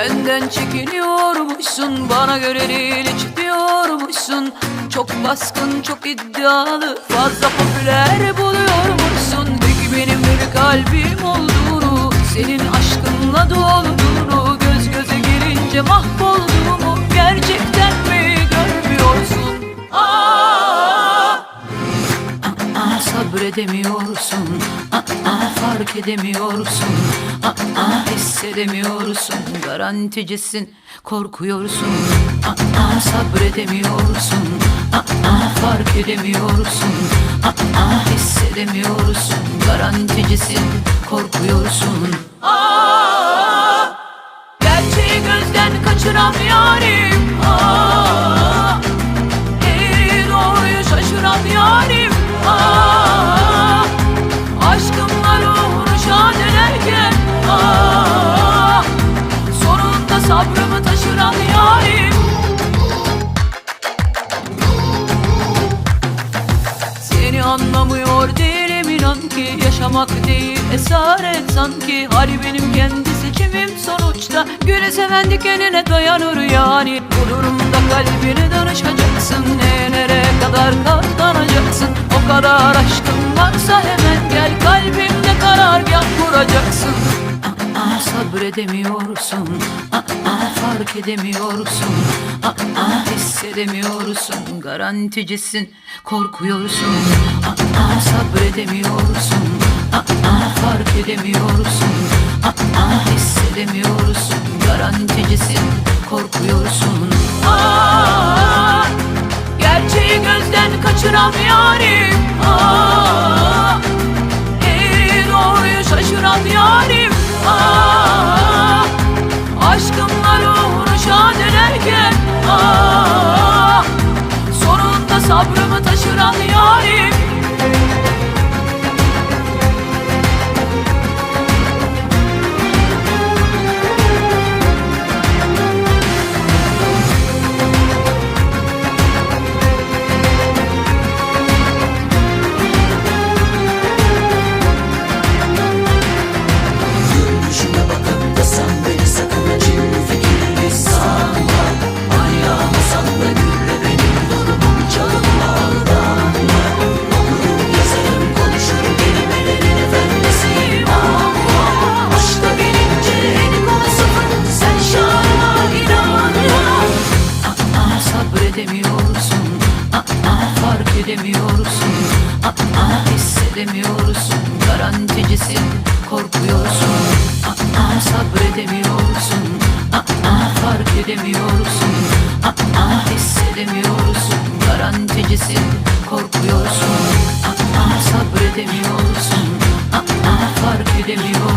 Benden çekiniyormuşsun Bana göre değil hiç diyormuşsun. Çok baskın çok iddialı Fazla popüler buluyormuşsun. Peki benim bir kalbim olduğunu Senin aşkınla sabredemiyorsun Aa, fark edemiyorsun. Aa, hissedemiyorsun. Garanticisin korkuyorsun. Aa, sabredemiyorsun. Aa, fark edemiyorsun. Aa, hissedemiyorsun. Garanticisin korkuyorsun. Aa, gerçeği gözden kaçıran yarim. Aa, değilim inan ki Yaşamak değil esaret. Sanki Hali benim kendi seçimim sonuçta? Güle seven dikenine dayanır yani. Bu durumda kalbini danışacaksın. Ne nereye kadar katlanacaksın? O kadar aşkın varsa hemen gel. Kalbimde karargah kuracaksın. Aa, sabredemiyorsun. Aa, fark edemiyorsun. Aa, hissedemiyorsun. Garanticisin korkuyorsun. Aa, sabredemiyorsun. Aa, fark edemiyorsun. Aa, hissedemiyorsun. Garanticisin korkuyorsun. Aa, gerçeği gözden kaçıran sabrımı taşıran yarim fark edemiyorsun Aa, hissedemiyorsun. Garanticisin korkuyorsun. Aa, sabredemiyorsun. Aa, fark edemiyorsun. Aa, hissedemiyorsun. Garanticisin korkuyorsun. Aa, sabredemiyorsun. Aa, fark edemiyorsun